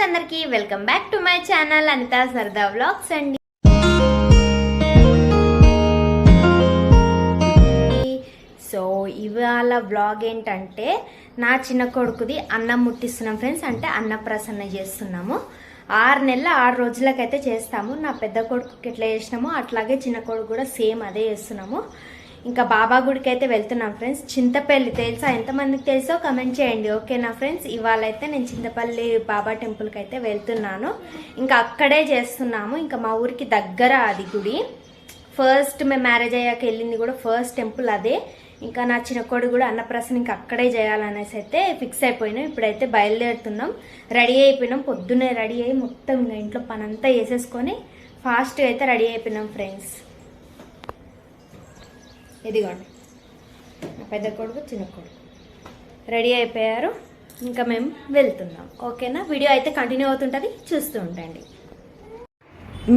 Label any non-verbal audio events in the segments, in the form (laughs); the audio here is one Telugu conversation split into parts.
ఫ్రెండ్స్ అందరికి welcome back to my channel Anitha సరదా వ్లాగ్స్ అండి. సో ఇవాళ వ్లాగ్ ఏంటంటే నా చిన్న కొడుకుది అన్నం ముట్టిస్తున్నాం ఫ్రెండ్స్ అంటే అన్నప్రసన్న చేస్తున్నాము. ఆరు నెలల ఆరు రోజులకైతే చేస్తాము. నా పెద్ద కొడుకుకి ఎట్లా చేసినామో అట్లాగే చిన్న కొడుకు కూడా సేమ్ అదే చేస్తున్నాము. ఇంకా బాబా గుడికి అయితే వెళ్తున్నాం ఫ్రెండ్స్. చింతపల్లి తెలుసా? ఎంతమందికి తెలుసో కమెంట్ చేయండి ఓకేనా ఫ్రెండ్స్? ఇవాళ అయితే నేను చింతపల్లి బాబా టెంపుల్కి అయితే వెళ్తున్నాను. ఇంకా అక్కడే చేస్తున్నాము. ఇంకా మా ఊరికి దగ్గర అది గుడి. ఫస్ట్ మేము మ్యారేజ్ అయ్యాక వెళ్ళింది కూడా ఫస్ట్ టెంపుల్ అదే. ఇంకా నా చిన్న కొడు కూడా అన్నప్రసన్న ఇంకా అక్కడే చేయాలనేసి అయితే ఫిక్స్ అయిపోయినాం. ఇప్పుడైతే బయలుదేరుతున్నాం. రెడీ అయిపోయినాం. పొద్దున్నే రెడీ అయ్యి మొత్తం ఇంకా ఇంట్లో పనంతా వేసేసుకొని ఫాస్ట్గా అయితే రెడీ అయిపోయినాం ఫ్రెండ్స్. ఇదిగోండి. పెద్ద కొడుకు చిన్న కొడుకు. రెడీ అయిపోయారు. ఇంకా మేము వెళ్తున్నాం. ఓకేనా? వీడియో అయితే కంటిన్యూ అవుతుంటుంది. చూస్తూ ఉండండి.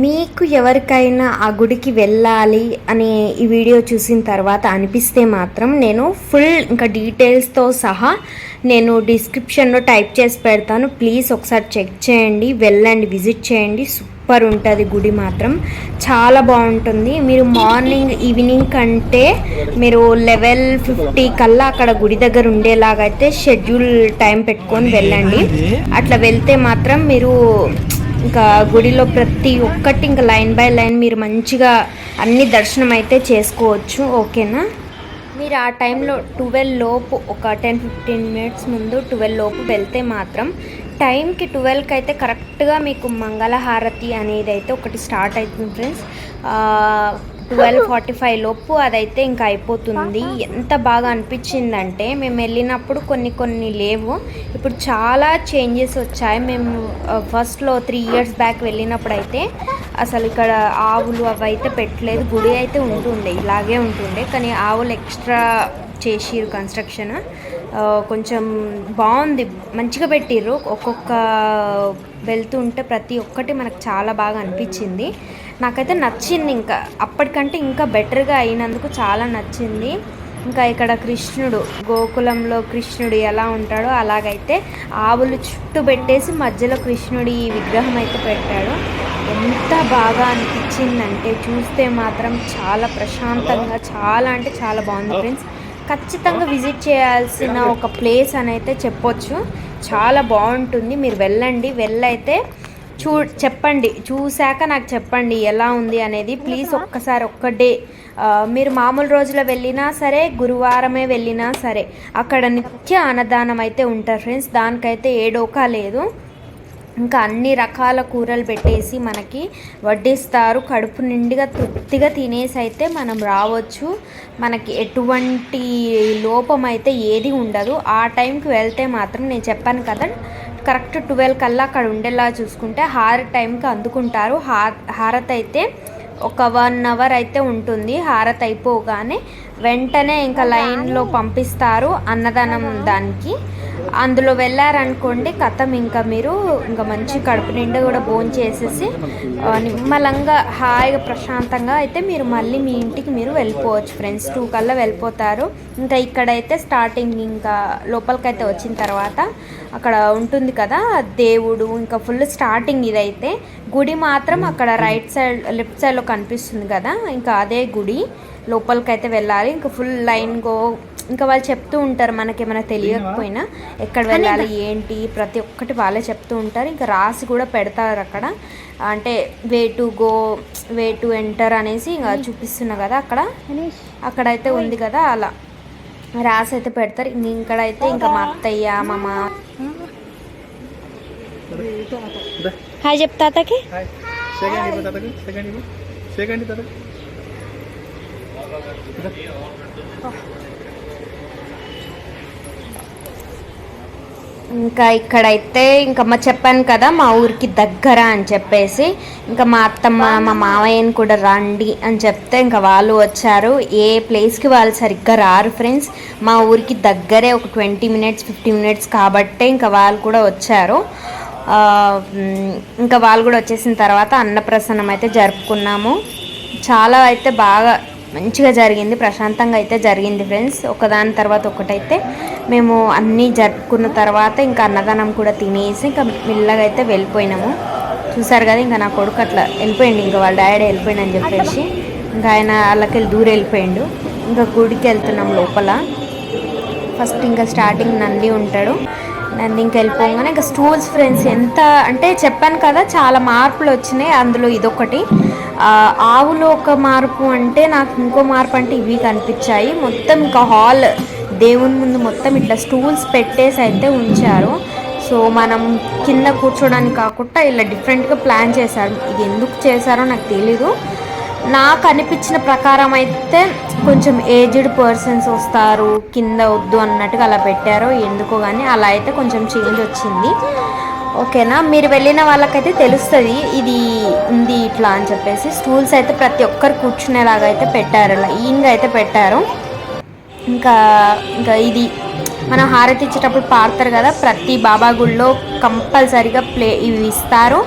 మీకు ఎవరికైనా ఆ గుడికి వెళ్ళాలి అని ఈ వీడియో చూసిన తర్వాత అనిపిస్తే మాత్రం నేను ఫుల్ ఇంకా డీటెయిల్స్తో సహా నేను డిస్క్రిప్షన్లో టైప్ చేసి పెడతాను. ప్లీజ్ ఒకసారి చెక్ చేయండి వెళ్ళండి విజిట్ చేయండి. సూపర్ ఉంటుంది గుడి మాత్రం. చాలా బాగుంటుంది. మీరు మార్నింగ్ ఈవినింగ్ కంటే మీరు లెవెల్ ఫిఫ్టీ కల్లా అక్కడ గుడి దగ్గర ఉండేలాగైతే షెడ్యూల్ టైం పెట్టుకొని వెళ్ళండి. అట్లా వెళ్తే మాత్రం మీరు ఇంకా గుడిలో ప్రతి ఒక్కటి ఇంకా లైన్ బై లైన్ మీరు మంచిగా అన్ని దర్శనం అయితే చేసుకోవచ్చు ఓకేనా? మీరు ఆ టైంలో ట్వెల్వ్ లోపు ఒక టెన్ ఫిఫ్టీన్ మినిట్స్ ముందు ట్వెల్వ్ లోపు వెళ్తే మాత్రం టైంకి ట్వెల్వ్కి అయితే కరెక్ట్గా మీకు మంగళహారతి అనేది అయితే ఒకటి స్టార్ట్ అవుతుంది ఫ్రెండ్స్. ట్వెల్వ్ ఫార్టీ ఫైవ్ లోపు అదైతే ఇంకా అయిపోతుంది. ఎంత బాగా అనిపించిందంటే మేము వెళ్ళినప్పుడు కొన్ని కొన్ని లేవు. ఇప్పుడు చాలా చేంజెస్ వచ్చాయి. మేము ఫస్ట్లో త్రీ ఇయర్స్ బ్యాక్ వెళ్ళినప్పుడు అయితే అసలు ఇక్కడ ఆవులు అవి అయితే పెట్టలేదు. గుడి అయితే ఉంటుండే ఇలాగే ఉంటుండే. కానీ ఆవులు ఎక్స్ట్రా చేసిర్రు కన్స్ట్రక్షన్ కొంచెం బాగుంది. మంచిగా పెట్టిర్రు. ఒక్కొక్క వెళ్తుంటే ప్రతి ఒక్కటి మనకు చాలా బాగా అనిపించింది. నాకైతే నచ్చింది ఇంకా. అప్పటికంటే ఇంకా బెటర్గా అయినందుకు చాలా నచ్చింది. ఇంకా ఇక్కడ కృష్ణుడు గోకులంలో కృష్ణుడు ఎలా ఉంటాడో అలాగైతే ఆవులు చుట్టూ పెట్టేసి మధ్యలో కృష్ణుడి విగ్రహం అయితే పెట్టాడు. ఎంత బాగా అనిపించిందంటే చూస్తే మాత్రం చాలా ప్రశాంతంగా చాలా అంటే చాలా బాగుంది ఫ్రెండ్స్. ఖచ్చితంగా విజిట్ చేయాల్సిన ఒక ప్లేస్ అని అయితే చెప్పొచ్చు. చాలా బాగుంటుంది. మీరు వెళ్ళండి. వెళ్ళైతే చూ చెప్పండి. చూశాక నాకు చెప్పండి ఎలా ఉంది అనేది. ప్లీజ్ ఒక్కసారి ఒక్క డే మీరు మామూలు రోజులో వెళ్ళినా సరే గురువారమే వెళ్ళినా సరే అక్కడ నిత్య అన్నదానం అయితే ఉంటారు ఫ్రెండ్స్. దానికైతే ఏ డోకా లేదు. ఇంకా అన్ని రకాల కూరలు పెట్టేసి మనకి వడ్డిస్తారు. కడుపు నిండుగా తృప్తిగా తినేసి అయితే మనం రావచ్చు. మనకి ఎటువంటి లోపం అయితే ఏది ఉండదు. ఆ టైంకి వెళ్తే మాత్రం నేను చెప్పాను కదా కరెక్ట్ ట్వెల్వ్ కల్లా అక్కడ ఉండేలా చూసుకుంటే హార టైంకి అందుకుంటారు. హార హారతి అయితే ఒక వన్ అవర్ అయితే ఉంటుంది. హారత్ అయిపోగానే వెంటనే ఇంకా లైన్లో పంపిస్తారు అన్నదానం దానికి. అందులో వెళ్ళారనుకోండి కథం ఇంకా మీరు ఇంకా మంచి కడుపు నిండా కూడా భోజనం చేసేసి నిమ్మలంగా హాయిగా ప్రశాంతంగా అయితే మీరు మళ్ళీ మీ ఇంటికి మీరు వెళ్ళిపోవచ్చు. ఫ్రెండ్స్ టూ కల్లా వెళ్ళిపోతారు. ఇంకా ఇక్కడైతే స్టార్టింగ్ ఇంకా లోపలికైతే వచ్చిన తర్వాత అక్కడ ఉంటుంది కదా దేవుడు ఇంకా ఫుల్ స్టార్టింగ్ ఇదైతే. గుడి మాత్రం అక్కడ రైట్ సైడ్ లెఫ్ట్ సైడ్లో కనిపిస్తుంది కదా ఇంకా అదే గుడి. లోపలికైతే వెళ్ళాలి. ఇంకా ఫుల్ లైన్ గో ఇంకా వాళ్ళు చెప్తూ ఉంటారు మనకేమైనా తెలియకపోయినా ఎక్కడ వెళ్ళాలి ఏంటి ప్రతి ఒక్కటి వాళ్ళే చెప్తూ ఉంటారు. ఇంకా రాసి కూడా పెడతారు అక్కడ. అంటే way to go way to enter అనేసి ఇంకా చూపిస్తున్నా కదా అక్కడ. అక్కడైతే ఉంది కదా అలా. రాసి అయితే పెడతారు. ఇక్కడైతే ఇంకా మా అత్తయ్య మా మా. హాయ్ తాతకి. సెకండ్ ఇవ్వు తాతకి సెకండ్ ఇవ్వు సెకండ్ తాత ఇంకా ఇక్కడైతే ఇంకా మా చెప్పాను కదా మా ఊరికి దగ్గర అని చెప్పేసి ఇంకా మా అత్తమ్మ మా మావయ్యని కూడా రండి అని చెప్తే ఇంకా వాళ్ళు వచ్చారు. ఏ ప్లేస్కి వాళ్ళు సరిగ్గా రారు ఫ్రెండ్స్. మా ఊరికి దగ్గరే ఒక ట్వంటీ మినిట్స్ ఫిఫ్టీ మినిట్స్ కాబట్టే ఇంకా వాళ్ళు కూడా వచ్చారు. ఇంకా వాళ్ళు కూడా వచ్చేసిన తర్వాత అన్నప్రసన్నం అయితే జరుపుకున్నాము. చాలా అయితే బాగా మంచిగా జరిగింది ప్రశాంతంగా అయితే జరిగింది ఫ్రెండ్స్. ఒకదాని తర్వాత ఒకటైతే మేము అన్నీ జరుపుకున్న తర్వాత ఇంకా అన్నదానం కూడా తినేసి ఇంకా మెల్లగా అయితే వెళ్ళిపోయినాము. చూసారు కదా ఇంకా నా కొడుకు అట్లా వెళ్ళిపోయిండు. ఇంకా వాళ్ళ డాడీ వెళ్ళిపోయిండు అని చెప్పేసి ఇంకా ఆయన వాళ్ళకి వెళ్ళి దూరం వెళ్ళిపోయిండు. ఇంకా గుడికి వెళ్తున్నాం లోపల. ఫస్ట్ ఇంకా స్టార్టింగ్ నంది ఉంటాడు. నంది ఇంకా వెళ్ళిపోగానే ఇంకా స్టూల్స్ ఫ్రెండ్స్ ఎంత అంటే చెప్పాను కదా చాలా మార్పులు వచ్చినాయి. అందులో ఇదొకటి. ఆవులో ఒక మార్పు అంటే నాకు ఇంకో మార్పు అంటే ఇవి కనిపించాయి. మొత్తం ఇంకా హాల్ దేవుని ముందు మొత్తం ఇట్లా స్టూల్స్ పెట్టేసి అయితే ఉంచారు. సో మనం కింద కూర్చోడానికి కాకుండా ఇలా డిఫరెంట్గా ప్లాన్ చేశారు. ఇది ఎందుకు చేశారో నాకు తెలీదు. నాకు అనిపించిన ప్రకారం అయితే కొంచెం ఏజ్డ్ పర్సన్స్ వస్తారు కింద వద్దు అన్నట్టుగా అలా పెట్టారు ఎందుకో కానీ అలా అయితే కొంచెం చేంజ్ వచ్చింది. ఓకేనా? మీరు వెళ్ళిన వాళ్ళకైతే తెలుస్తుంది ఇది ఉంది ఇట్లా అని చెప్పేసి. స్టూల్స్ అయితే ప్రతి ఒక్కరు కూర్చునేలాగా అయితే పెట్టారు ఇలా ఈన్గా అయితే పెట్టారు. ఇంకా ఇంకా ఇది మనం హారతి ఇచ్చేటప్పుడు పాడతారు కదా ప్రతి బాబా గుళ్ళో కంపల్సరీగా ప్లే ఇవి ఇస్తారు.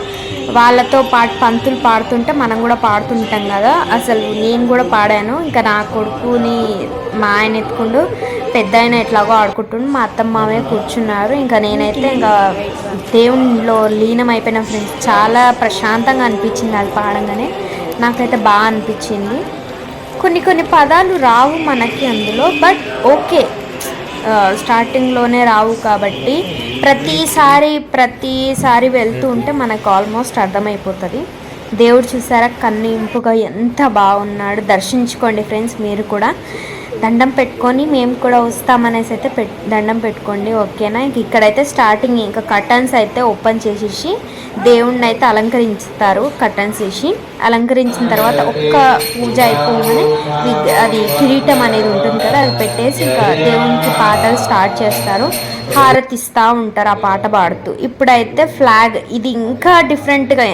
వాళ్ళతో పాటు పంతులు పాడుతుంటే మనం కూడా పాడుతుంటాం కదా. అసలు నేను కూడా పాడాను. ఇంకా నా కొడుకుని మా ఆయన ఎత్తుకుండు పెద్ద ఆయన ఎట్లాగో ఆడుకుంటుండు. మా అత్తమ్మ మామయ్య కూర్చున్నారు. ఇంకా నేనైతే ఇంకా దేవునిలో లీనం అయిపోయిన ఫ్రెండ్స్ చాలా ప్రశాంతంగా అనిపించింది అది పాడంగానే. నాకైతే బాగా అనిపించింది. కొన్ని కొన్ని పదాలు రావు మనకి అందులో బట్ ఓకే స్టార్టింగ్లోనే రావు కాబట్టి ప్రతిసారి ప్రతిసారి వెళ్తూ ఉంటే మనకు ఆల్మోస్ట్ అర్థమైపోతుంది. దేవుడు చూసారా కన్నింపుగా ఎంత బాగున్నాడు. దర్శించుకోండి ఫ్రెండ్స్ మీరు కూడా. దండం పెట్టుకొని మేము కూడా వస్తామనేసి అయితే పెట్ దండం పెట్టుకోండి ఓకేనా? ఇంక ఇక్కడైతే స్టార్టింగ్ ఇంకా కర్టన్స్ అయితే ఓపెన్ చేసేసి దేవుణ్ణి అయితే అలంకరించుతారు కర్టన్స్ వేసి. అలంకరించిన తర్వాత ఒక్క పూజ అయిపోగానే అది కిరీటం అనేది ఉంటుంది కదా అది పెట్టేసి ఇంకా దేవునికి పాటలు స్టార్ట్ చేస్తారు. హారతిస్తూ ఉంటారు ఆ పాట పాడుతూ. ఇప్పుడైతే ఫ్లాగ్ ఇది ఇంకా డిఫరెంట్గా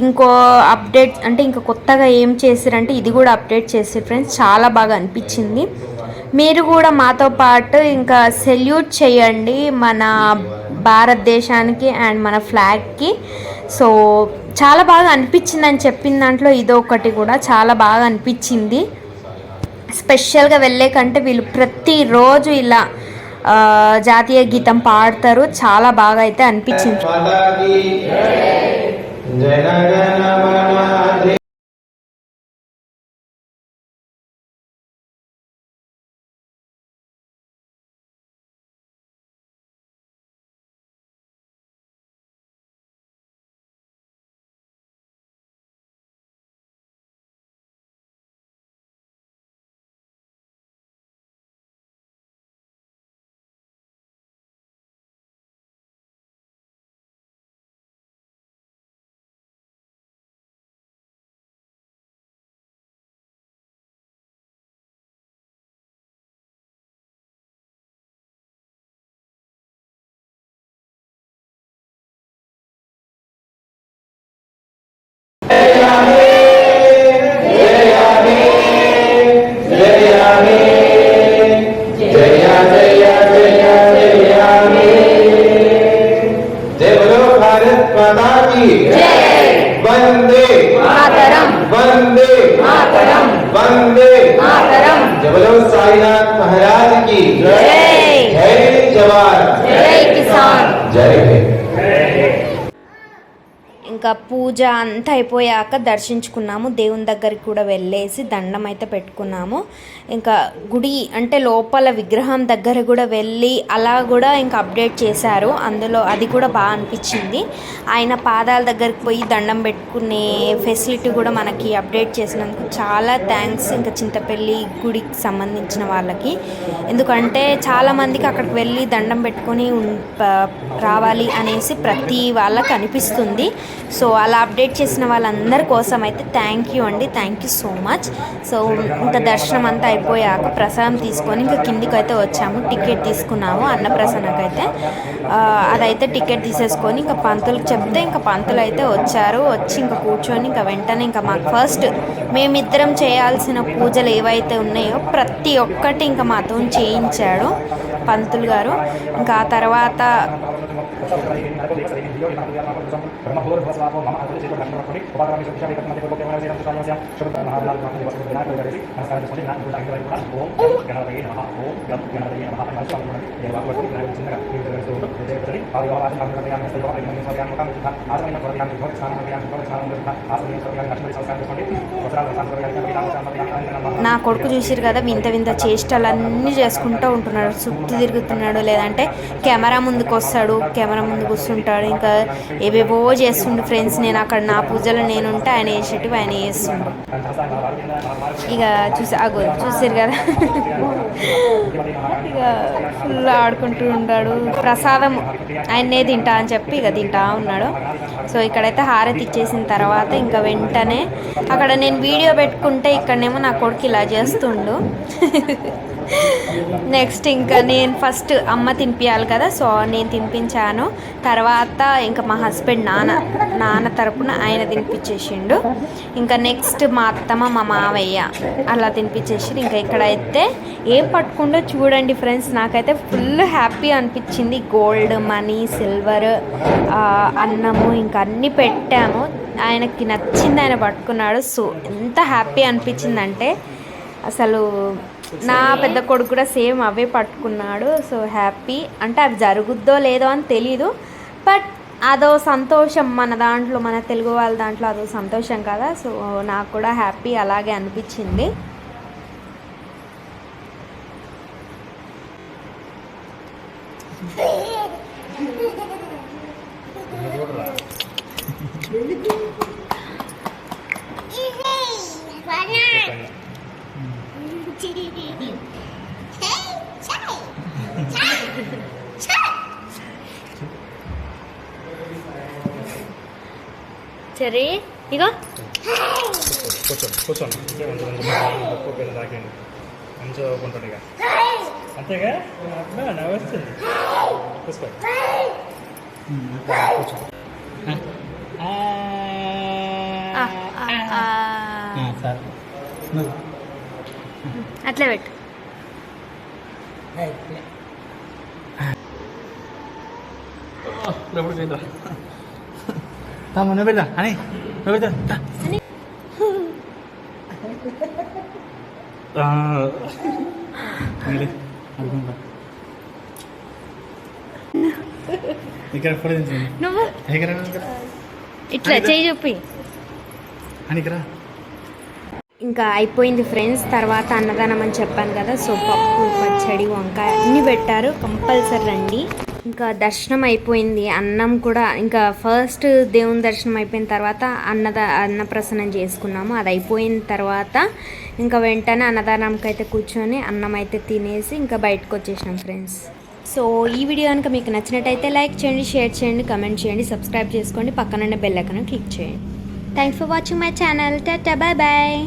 ఇంకో అప్డేట్ అంటే ఇంకా కొత్తగా ఏం చేసిరంటే ఇది కూడా అప్డేట్ చేసి ఫ్రెండ్స్ చాలా బాగా అనిపించింది. మీరు కూడా మాతో పాటు ఇంకా సెల్యూట్ చేయండి మన భారతదేశానికి అండ్ మన ఫ్లాగ్కి సో చాలా బాగా అనిపించింది అని చెప్పిన దాంట్లో ఇదొకటి కూడా చాలా బాగా అనిపించింది. స్పెషల్గా వెళ్ళే కంటే వీళ్ళు ప్రతిరోజు ఇలా జాతీయ గీతం పాడతారు. చాలా బాగా అయితే అనిపించింది. and then i'll go back to बोलो साईनाथ महाराज की। जय। जय जवान। जय किसान। जय हिंद। ఇంకా పూజ అంతా అయిపోయాక దర్శించుకున్నాము. దేవుని దగ్గరికి కూడా వెళ్ళేసి దండం అయితే పెట్టుకున్నాము. ఇంకా గుడి అంటే లోపల విగ్రహం దగ్గర కూడా వెళ్ళి అలా కూడా ఇంకా అప్డేట్ చేశారు. అందులో అది కూడా బాగా అనిపించింది. ఆయన పాదాల దగ్గరికి పోయి దండం పెట్టుకునే ఫెసిలిటీ కూడా మనకి అప్డేట్ చేసినందుకు చాలా థ్యాంక్స్ ఇంకా చింతపల్లి గుడికి సంబంధించిన వాళ్ళకి. ఎందుకంటే చాలామందికి అక్కడికి వెళ్ళి దండం పెట్టుకొని రావాలి అనేసి ప్రతి వాళ్ళకి అనిపిస్తుంది. సో అలా అప్డేట్ చేసిన వాళ్ళందరి కోసం అయితే థ్యాంక్ యూ అండి. Thank you so much so ఇంకా దర్శనం అంతా అయిపోయాక ప్రసాదం తీసుకొని ఇంకా కిందికి అయితే వచ్చాము. టికెట్ తీసుకున్నాము అన్నప్రసన్నకైతే. అదైతే టికెట్ తీసేసుకొని ఇంకా పంతులకు చెప్తే ఇంకా పంతులు అయితే వచ్చారు. వచ్చి ఇంకా కూర్చొని ఇంకా వెంటనే ఇంకా మాకు ఫస్ట్ మేమిద్దరం చేయాల్సిన పూజలు ఏవైతే ఉన్నాయో ప్రతి ఒక్కటి ఇంకా మాతో చేయించాడు పంతులు గారు. ఇంకా ఆ తర్వాత నా కొడుకు చూసిరు కదా వింత వింత చేష్టలన్నీ చేసుకుంటూ ఉంటున్నాడు చుట్టూ తిరుగుతున్నాడు. లేదంటే కెమెరా ముందుకు వస్తాడు కెమెరా ముందుకు వస్తుంటాడు ఇంకా ఏవేవో చేస్తుండు ఫ్రెండ్స్ నేను అక్కడ నా పూజలో నేను ఉంటే ఆయన చేసేటివి ఆయన చేస్తుండు. ఇక చూసి అగో చూసారు కదా. ఇక ఫుల్ ఆడుకుంటూ ఉంటాడు ప్రసాదం ఆయన్నే తింటా అని చెప్పి ఇక తింటా ఉన్నాడు. సో ఇక్కడైతే హారతి ఇచ్చేసిన తర్వాత ఇంకా వెంటనే అక్కడ నేను వీడియో పెట్టుకుంటే ఇక్కడనేమో నా కొడుకు ఇలా చేస్తుండు. నెక్స్ట్ ఇంకా నేను ఫస్ట్ అమ్మ తినిపించాలి కదా సో నేను తినిపించాను. తర్వాత ఇంకా మా హస్బెండ్ నాన్న నాన్న తరపున ఆయన తినిపించేసిండు. ఇంకా నెక్స్ట్ మా అత్తమ్మ మా మావయ్య అలా తినిపించేసి ఇంకా ఇక్కడైతే ఏం పట్టుకుండో చూడండి ఫ్రెండ్స్ నాకైతే ఫుల్ హ్యాపీ అనిపించింది. గోల్డ్ మనీ సిల్వర్ అన్నము ఇంకా అన్నీ పెట్టాము. ఆయనకి నచ్చింది ఆయన పట్టుకున్నాడు. సో ఎంత హ్యాపీ అనిపించిందంటే అసలు నా పెద్ద కొడుకు కూడా సేమ్ అవే పట్టుకున్నాడు. So happy. అంటే అవి జరుగుద్దో లేదో అని తెలీదు. బట్ అదో సంతోషం మన దాంట్లో మన తెలుగు వాళ్ళ దాంట్లో అదో సంతోషం కదా. సో నాకు కూడా హ్యాపీ అలాగే అనిపించింది. (laughs) సరే ఇగో. కూర్చోండి కూర్చోండి. కొంచెం కొంచెం తక్కువ పిల్లలు తాకండి మంచిగా చదువుకుంటాడు ఇక. అంతేగా? నవ్వు వస్తుంది. కూర్చో కూర్చో ఆ, ఆ, ఆ. సార్. అట్లే పెట్టు. చేద్దా నువ్వు అని నువ్వు ఇక్కడ ఫోటో ఇట్లా చేయి చూపి. అని ఇక్కడ ఇంకా అయిపోయింది ఫ్రెండ్స్ తర్వాత అన్నదానం అని చెప్పాను కదా సో పప్పు పచ్చడి వంకాయ అన్నీ పెట్టారు. కంపల్సరీ రండి. ఇంకా దర్శనం అయిపోయింది. అన్నం కూడా ఇంకా ఫస్ట్ దేవుని దర్శనం అయిపోయిన తర్వాత అన్నద అన్నప్రసన్నం చేసుకున్నాము. అది అయిపోయిన తర్వాత ఇంకా వెంటనే అన్నదానంకి అయితే కూర్చొని అన్నం అయితే తినేసి ఇంకా బయటకు వచ్చేసినాం ఫ్రెండ్స్ సో ఈ వీడియో కనుక మీకు నచ్చినట్టయితే లైక్ చేయండి షేర్ చేయండి కమెంట్ చేయండి సబ్స్క్రైబ్ చేసుకోండి. పక్కనున్న బెల్ ఐకాన్ క్లిక్ చేయండి. Thanks for watching my channel tata bye bye